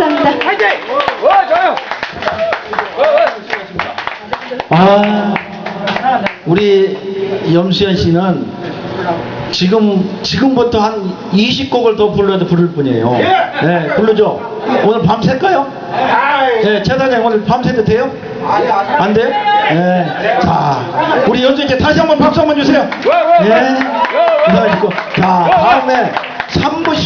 감사합니다. 화이팅! 와, 좋아요. 아, 우리 염수연 씨는 지금, 지금부터 한 20곡을 더 불러도 부를 뿐이에요. 예. 네, 부르죠? 오늘 밤 샐까요? 아이, 네, 최단장 오늘 밤 새도 돼요? 안 돼요? 네. 자, 우리 연수 이제 다시 한번 박수 한번 주세요. 와, 와, 예. 와. 기다리시고. 자, 다음에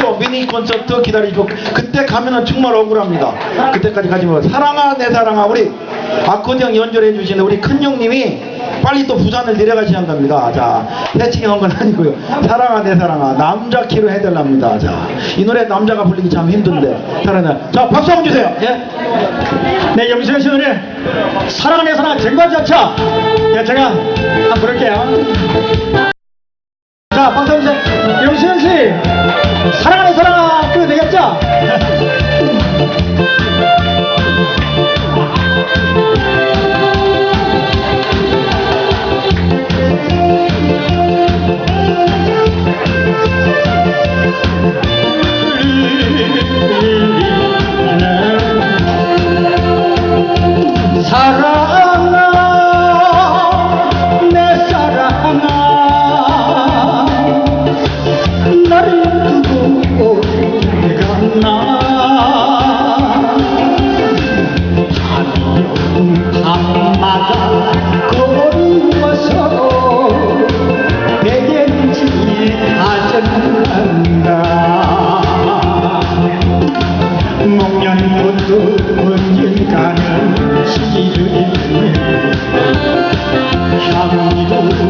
3부쇼 미니 콘서트 기다리시고, 그때 가면은 정말 억울합니다. 그때까지 가지 말고. 사랑아, 내 사랑아, 우리 아코디언 연주해 주시는 우리 큰 형님이 빨리 또 부산을 내려가셔야 한답니다. 자, 해칭이 한건 아니고요. 사랑아, 내 사랑아, 남자 키로 해달랍니다. 자, 이 노래 남자가 부르기 참 힘든데. 사랑아, 자, 박수 한번 주세요. 예. 네, 염수현 씨 노래 사랑의 사랑 쟁반자차 예, 제가 한번 부를게요 자, 주세요 염수현 씨. 사랑의 사랑 목련부터 언젠가는 시를 향기도 지워